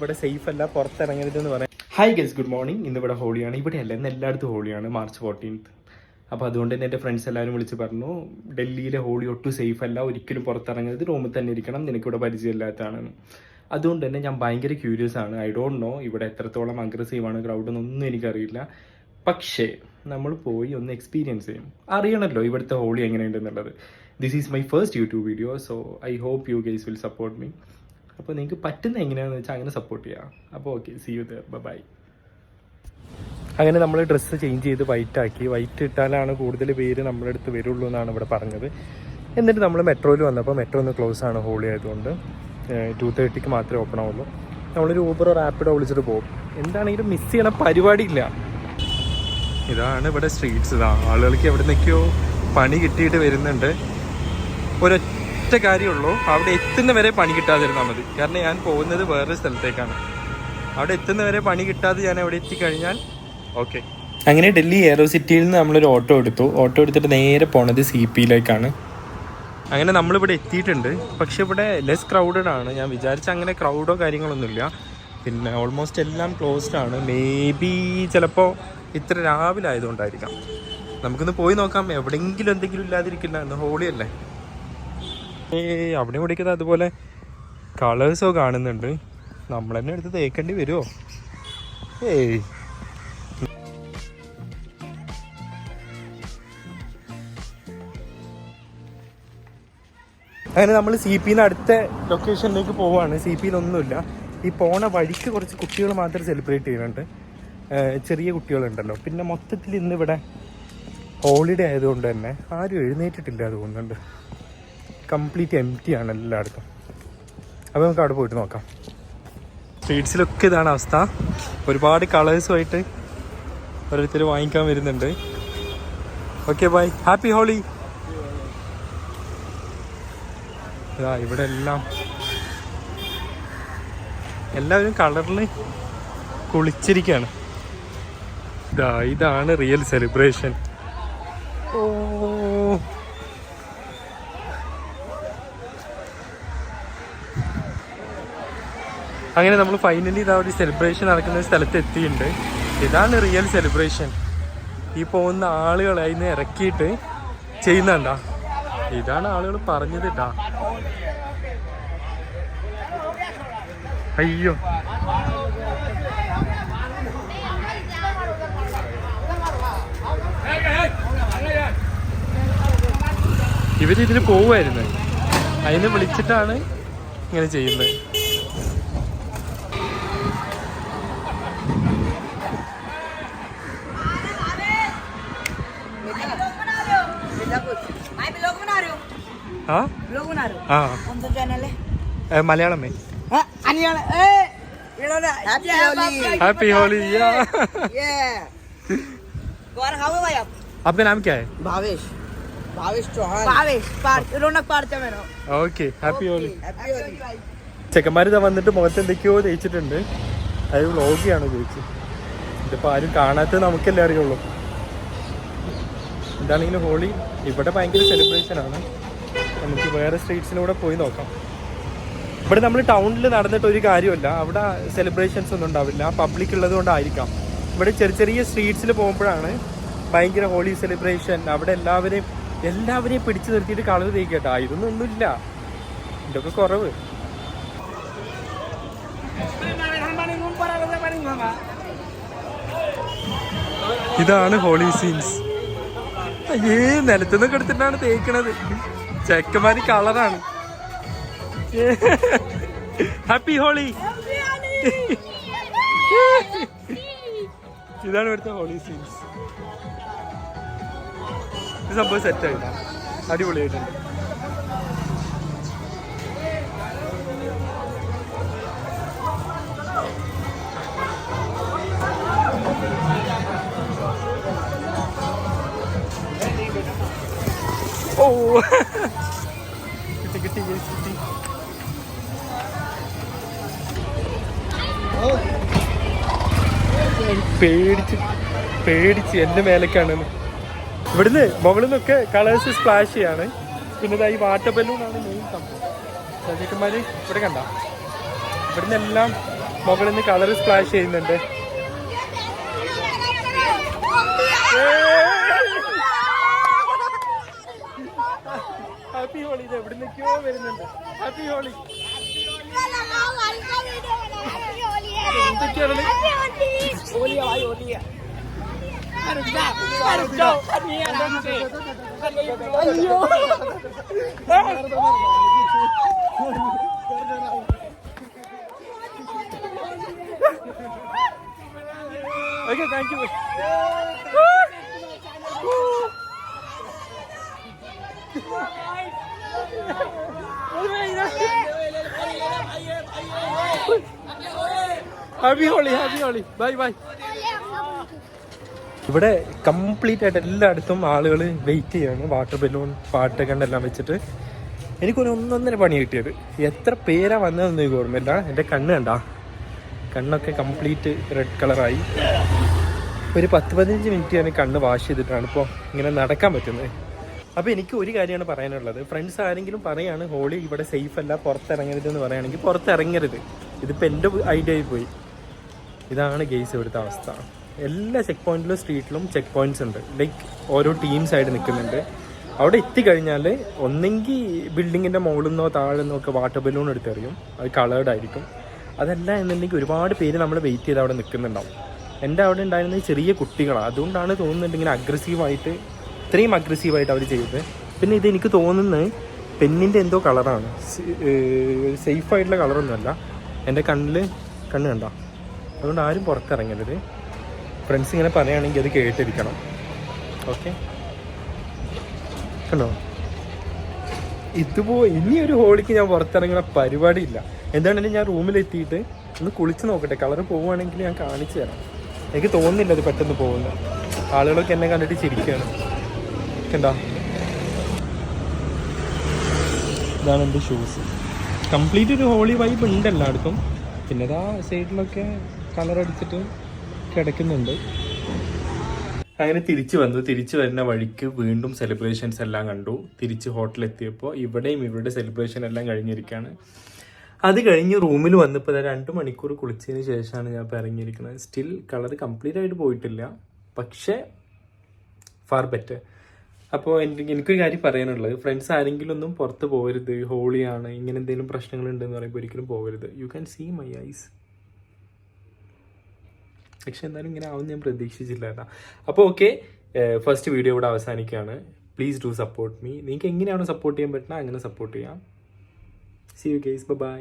ഇവിടെ സേഫ് അല്ല പുറത്തിറങ്ങരുത് എന്ന് പറയാം. ഹൈ ഗസ് ഗുഡ് മോർണിംഗ് ഇന്ന് ഇവിടെ ഹോളിയാണ്. ഇവിടെയല്ല ഇന്ന് എല്ലായിടത്തും ഹോളിയാണ് മാർച്ച് ഫോർട്ടീൻത്ത് അപ്പോൾ അതുകൊണ്ട് തന്നെ എന്റെ ഫ്രണ്ട്സ് എല്ലാവരും വിളിച്ച് പറഞ്ഞു ഡൽഹിയിലെ ഹോളി ഒട്ടും സേഫ് അല്ല ഒരിക്കലും പുറത്തിറങ്ങരുത് റൂമിൽ തന്നെ ഇരിക്കണം നിനക്കിവിടെ പരിചയമില്ലാത്തതാണ്. അതുകൊണ്ട് തന്നെ ഞാൻ ഭയങ്കര ക്യൂരിയസ് ആണ്. ഐ ഡോണ്ട് നോ ഇവിടെ എത്രത്തോളം അഗ്രസീവ് ആണ് ക്രൗഡ് എന്നൊന്നും എനിക്കറിയില്ല. പക്ഷേ നമ്മൾ പോയി ഒന്ന് എക്സ്പീരിയൻസ് ചെയ്യും. അറിയണമല്ലോ ഇവിടുത്തെ Holi എങ്ങനെയുണ്ടെന്നുള്ളത്. This is my first YouTube video so I hope you guys will support me അപ്പോൾ നിങ്ങൾക്ക് പറ്റുന്ന എങ്ങനെയാണെന്ന് വെച്ചാൽ അങ്ങനെ സപ്പോർട്ട് ചെയ്യാം. അപ്പോൾ okay see you there bye അങ്ങനെ നമ്മൾ ഡ്രസ്സ് ചേഞ്ച് ചെയ്ത് വൈറ്റ് ആക്കി. വൈറ്റ് ഇട്ടാലാണ് കൂടുതൽ പേര് നമ്മുടെ അടുത്ത് വരുള്ളൂ എന്നാണ് ഇവിടെ പറഞ്ഞത്. എന്നിട്ട് നമ്മൾ മെട്രോയിൽ വന്നപ്പോൾ മെട്രോ ഒന്ന് ക്ലോസ് ആണ് ഹോളി ആയതുകൊണ്ട് ടു തേർട്ടിക്ക് മാത്രമേ ഓപ്പൺ ആവുള്ളൂ. നമ്മളൊരു ഊബറോ റാപ്പിഡോ വിളിച്ചിട്ട് പോകും. എന്താണെങ്കിലും മിസ് ചെയ്യണ പരിപാടിയില്ല. ഇതാണ് ഇവിടെ സ്ട്രീറ്റ്സ് ഇതാ ആളുകൾക്ക് എവിടെ നിന്നൊക്കെയോ പണി കിട്ടിയിട്ട് വരുന്നുണ്ട്. ഒരൊറ്റ കാര്യമുള്ളൂ. അവിടെ എത്തുന്ന വരെ പണി കിട്ടാതിരുന്നാൽ മതി. കാരണം ഞാൻ പോകുന്നത് വേറൊരു സ്ഥലത്തേക്കാണ്. അവിടെ എത്തുന്ന വരെ പണി കിട്ടാതെ ഞാൻ അവിടെ എത്തിക്കഴിഞ്ഞാൽ ഓക്കെ. അങ്ങനെ ഡൽഹി എയറോ സിറ്റിയിൽ നിന്ന് നമ്മളൊരു ഓട്ടോ എടുത്തു. ഓട്ടോ എടുത്തിട്ട് നേരെ പോണത് സി പിയിലേക്കാണ് അങ്ങനെ നമ്മളിവിടെ എത്തിയിട്ടുണ്ട്. പക്ഷെ ഇവിടെ ലെസ് ക്രൗഡഡ് ആണ്. ഞാൻ വിചാരിച്ച അങ്ങനെ ക്രൗഡോ കാര്യങ്ങളൊന്നുമില്ല. പിന്നെ ഓൾമോസ്റ്റ് എല്ലാം ക്ലോസ്ഡ് ആണ്. മേ ബി ചിലപ്പോൾ ഇത്ര രാവിലെ ആയതുകൊണ്ടായിരിക്കാം. നമുക്കൊന്ന് പോയി നോക്കാം. എവിടെയെങ്കിലും എന്തെങ്കിലും ഇല്ലാതിരിക്കില്ല എന്ന് ഹോളി ഏയ് അവിടെ ഇവിടേക്കത് അതുപോലെ കളേഴ്സോ കാണുന്നുണ്ട്. നമ്മൾ തന്നെ എടുത്ത് തേക്കേണ്ടി വരുമോ ഏയ്. അങ്ങനെ നമ്മൾ സി പിന്ന് അടുത്ത ലൊക്കേഷനിലേക്ക് പോവാണ്. സി പിയിലൊന്നുമില്ല ഈ പോണ വഴിക്ക് കുറച്ച് കുട്ടികൾ മാത്രം സെലിബ്രേറ്റ് ചെയ്യുന്നുണ്ട്. ചെറിയ കുട്ടികളുണ്ടല്ലോ. പിന്നെ മൊത്തത്തിൽ ഇന്നിവിടെ ഹോളിഡേ ആയതുകൊണ്ട് തന്നെ ആരും എഴുന്നേറ്റിട്ടില്ല തോന്നുന്നുണ്ട്. കംപ്ലീറ്റ് എം ടി ആണ് എല്ലായിടത്തും. അപ്പോൾ നമുക്ക് അവിടെ പോയിട്ട് നോക്കാം. സ്ട്രീറ്റ്സിലൊക്കെ ഇതാണ് അവസ്ഥ. ഒരുപാട് കളേഴ്സുമായിട്ട് ഓരോരുത്തർ വാങ്ങിക്കാൻ വരുന്നുണ്ട്. ഓക്കെ ബൈ ഹാപ്പി ഹോളി ഇതാ ഇവിടെ എല്ലാം. എല്ലാവരും കളറിൽ കുളിച്ചിരിക്കുകയാണ് ഇതാ ഇതാണ് റിയൽ സെലിബ്രേഷൻ ഓ. അങ്ങനെ നമ്മൾ ഫൈനലി ഇതാ ഒരു സെലിബ്രേഷൻ നടക്കുന്ന സ്ഥലത്ത് എത്തിയിട്ടുണ്ട്. ഇതാണ് റിയൽ സെലിബ്രേഷൻ ഈ പോകുന്ന ആളുകളെ അതിന് ഇറക്കിയിട്ട് ചെയ്യുന്നുണ്ടാ ഇതാണ് ആളുകൾ പറഞ്ഞത് കേട്ടാ അയ്യോ. ഇവർ ഇതിന് പോവായിരുന്നു. അതിനെ വിളിച്ചിട്ടാണ് ഇങ്ങനെ ചെയ്യുന്നത്. മലയാളമേ हाँ अनियाल ए ये लो ना हैप्पी होली ഹാപ്പി ഹോളി ये कौन खाओगे भाई आप आपका नाम क्या है भावेश भावेश चौहान भावेश पार रौनक पार मेरा okay happy Holi happy Holi ചെക്കന്മാർ ഇതാ വന്നിട്ട് മുഖത്ത് എന്തൊക്കെയോ തേച്ചിട്ടുണ്ട് അത് വ്ളോഗിയാണ് ചോദിച്ചു ഇതിപ്പോൾ ആരും കാണാത്തത് നമുക്കല്ലേ അറിയുള്ളൂ എന്താണെങ്കിലും ഹോളി ഇവിടെ ഭയങ്കര സെലിബ്രേഷൻ ആണ് നമുക്ക് വേറെ സ്ട്രീറ്റ്സിലൂടെ പോയി നോക്കാം. ഇവിടെ നമ്മൾ ടൗണിൽ നടന്നിട്ട് ഒരു കാര്യമല്ല അവിടെ സെലിബ്രേഷൻസ് ഒന്നും ഉണ്ടാവില്ല. പബ്ലിക് ഉള്ളത് കൊണ്ടായിരിക്കാം. ഇവിടെ ചെറിയ ചെറിയ സ്ട്രീറ്റ്സിൽ പോകുമ്പോഴാണ് ഭയങ്കര ഹോളി സെലിബ്രേഷൻ അവിടെ എല്ലാവരെയും എല്ലാവരെയും പിടിച്ചു നിർത്തിയിട്ട് കളർ തേക്കട്ടെ ഇതൊന്നും ഒന്നുമില്ല. ഇതൊക്കെ കുറവ്. ഇതാണ് ഹോളി സീൻസ് ഏ നിലത്തുനിന്നൊക്കെ എടുത്തിട്ടാണ് തേക്കണത്. ചെക്കന്മാര് കളറാണ്. ഹാപ്പി ഹോളി ഇതാണ് ഇവിടുത്തെ ഹോളി സീൻസ്. ഇത് സംഭവം സെറ്റായില്ല അടിപൊളിയായിട്ടുണ്ട്. ഓ. പേടിച്ച് പേടിച്ച് എന്റെ മേലേക്കാണ്. ഇവിടുന്ന് മുകളിൽ നിന്നൊക്കെ കളേഴ്സ് സ്പ്ലാഷ് ചെയ്യാണ്. പിന്നെ ഇതാ ഈ വാട്ടർ ബലൂണാണ് മെയിൻ സംഭവം. ചേട്ടന്മാര് ഇവിടെ കണ്ട. ഇവിടുന്ന് എല്ലാം മുകളിൽ നിന്ന് കളർ സ്പ്ലാഷ് ചെയ്യുന്നുണ്ട്. ഹാപ്പി ഹോളി ഇത് എവിടെ നിൽക്കുമോ വരുന്നുണ്ട്. ഹാപ്പി ഹോളി ओलिया भाई ओलिया अरे जा अरे जाओ खानी आराम से अयो okay thank you Oh, my God. Happy Holi happy Holi bye bye ഇവിടെ കംപ്ലീറ്റ് ആയിട്ട് എല്ലായിടത്തും ആളുകൾ വെയിറ്റ് ചെയ്യാണ്. വാട്ടർ ബലൂൺ പാട്ട് കണ്ടെല്ലാം വെച്ചിട്ട്. എനിക്കൊരു ഒന്നൊന്നര പണി കിട്ടിയത്. എത്ര പേരാ വന്നതെന്ന് എനിക്ക് ഓർമ്മയില്ല. എന്റെ കണ്ണ് കണ്ടാ. കണ്ണൊക്കെ കംപ്ലീറ്റ് റെഡ് കളറായി ഒരു പത്ത് പതിനഞ്ച് മിനിറ്റ് ഞാൻ കണ്ണ് വാഷ് ചെയ്തിട്ടാണ് ഇപ്പോൾ ഇങ്ങനെ നടക്കാൻ പറ്റുന്നത്. അപ്പോൾ എനിക്ക് ഒരു കാര്യമാണ് പറയാനുള്ളത്. ഫ്രണ്ട്സ് ആരെങ്കിലും പറയാണ് ഹോളി ഇവിടെ സേഫ് അല്ല പുറത്തിറങ്ങരുത് എന്ന് പറയുകയാണെങ്കിൽ പുറത്തിറങ്ങരുത്. ഇതിപ്പോൾ എന്റെ ഐഡിയ ആയി പോയി. ഇതാണ് ഗെയ്സ് ഇവിടുത്തെ അവസ്ഥ. എല്ലാ ചെക്ക് പോയിന്റിലും സ്ട്രീറ്റിലും ചെക്ക് പോയിന്റ്സ് ഉണ്ട്. ലൈക്ക് ഓരോ ടീംസ് ആയിട്ട് നിൽക്കുന്നുണ്ട്. അവിടെ എത്തിക്കഴിഞ്ഞാൽ ഒന്നെങ്കിൽ ബിൽഡിങ്ങിന്റെ മുകളിൽ നിന്നോ താഴെ നിന്നോ ഒക്കെ വാട്ടർ ബലൂൺ എടുത്തെറിയും. അത് കളേർഡ് ആയിരിക്കും. അതല്ല എന്നുണ്ടെങ്കിൽ ഒരുപാട് പേര് നമ്മൾ വെയിറ്റ് ചെയ്ത് അവിടെ നിൽക്കുന്നുണ്ടാവും. എന്റെ അവിടെ ഉണ്ടായിരുന്ന ചെറിയ കുട്ടികളാണ് അതുകൊണ്ടാണ് തോന്നുന്നുണ്ട് ഇങ്ങനെ അഗ്രസീവായിട്ട് ഇത്രയും അഗ്രസീവായിട്ട് അവർ ചെയ്തത്. പിന്നെ ഇത് എനിക്ക് തോന്നുന്നത് പെന്നിന്റെ എന്തോ കളറാണ് സേഫായിട്ടുള്ള കളറൊന്നുമല്ല എന്റെ കണ്ണിൽ കണ്ണ് കണ്ട? അതുകൊണ്ട് ആരും പുറത്തിറങ്ങരുത്. ഫ്രണ്ട്സ് ഇങ്ങനെ പറയുകയാണെങ്കിൽ അത് കേട്ടിരിക്കണം. ഓക്കെ കണ്ടോ ഇതുപോ ഇനി ഒരു ഹോളിക്ക് ഞാൻ പുറത്തിറങ്ങുന്ന പരിപാടിയില്ല. എന്താണെങ്കിലും ഞാൻ റൂമിലെത്തിയിട്ട് ഒന്ന് കുളിച്ച് നോക്കട്ടെ. കളർ പോവുകയാണെങ്കിൽ ഞാൻ കാണിച്ചു തരാം. എനിക്ക് തോന്നുന്നില്ല അത് പെട്ടെന്ന് പോകുന്ന ആളുകളൊക്കെ എന്നെ കണ്ടിട്ട് ചിരിക്കുകയാണ്. കണ്ടോ? ഇതാണ് എന്റെ ഷൂസ് കംപ്ലീറ്റ് ഒരു ഹോളി വൈബ് ഉണ്ട് എല്ലായിടത്തും പിന്നെ ഇതാ സൈഡിലൊക്കെ കളർ അടിച്ചിട്ട് കിടക്കുന്നുണ്ട്. അങ്ങനെ തിരിച്ചു വന്നു. തിരിച്ചു വരുന്ന വഴിക്ക് വീണ്ടും സെലിബ്രേഷൻസ് എല്ലാം കണ്ടു. തിരിച്ച് ഹോട്ടലെത്തിയപ്പോൾ ഇവിടെയും ഇവിടെ സെലിബ്രേഷൻ എല്ലാം കഴിഞ്ഞിരിക്കുകയാണ്. അത് കഴിഞ്ഞ് റൂമിൽ വന്നപ്പോൾ രണ്ട് മണിക്കൂർ കുളിച്ചതിന് ശേഷമാണ് ഞാൻ ഇപ്പോൾ ഇറങ്ങിയിരിക്കുന്നത്. സ്റ്റിൽ കളർ കംപ്ലീറ്റ് ആയിട്ട് പോയിട്ടില്ല. പക്ഷേ ഫാർ ബെറ്റർ അപ്പോൾ എനിക്ക് എനിക്കൊരു കാര്യം പറയാനുള്ളത്. ഫ്രണ്ട്സ് ആരെങ്കിലും ഒന്നും പുറത്ത് പോകരുത്. ഹോളിയാണ് ഇങ്ങനെ എന്തെങ്കിലും പ്രശ്നങ്ങളുണ്ടെന്ന് പറയുമ്പോൾ ഒരിക്കലും പോകരുത്. You can see my eyes പക്ഷെ എന്തായാലും ഇങ്ങനെ ആവും ഞാൻ പ്രതീക്ഷിച്ചില്ല അപ്പോൾ ഓക്കെ ഫസ്റ്റ് വീഡിയോ ഇവിടെ അവസാനിക്കുകയാണ്. പ്ലീസ് ഡു സപ്പോർട്ട് മീ നിങ്ങൾക്ക് എങ്ങനെയാണോ സപ്പോർട്ട് ചെയ്യാൻ പറ്റുന്നത്? അങ്ങനെ സപ്പോർട്ട് ചെയ്യാം. C U case by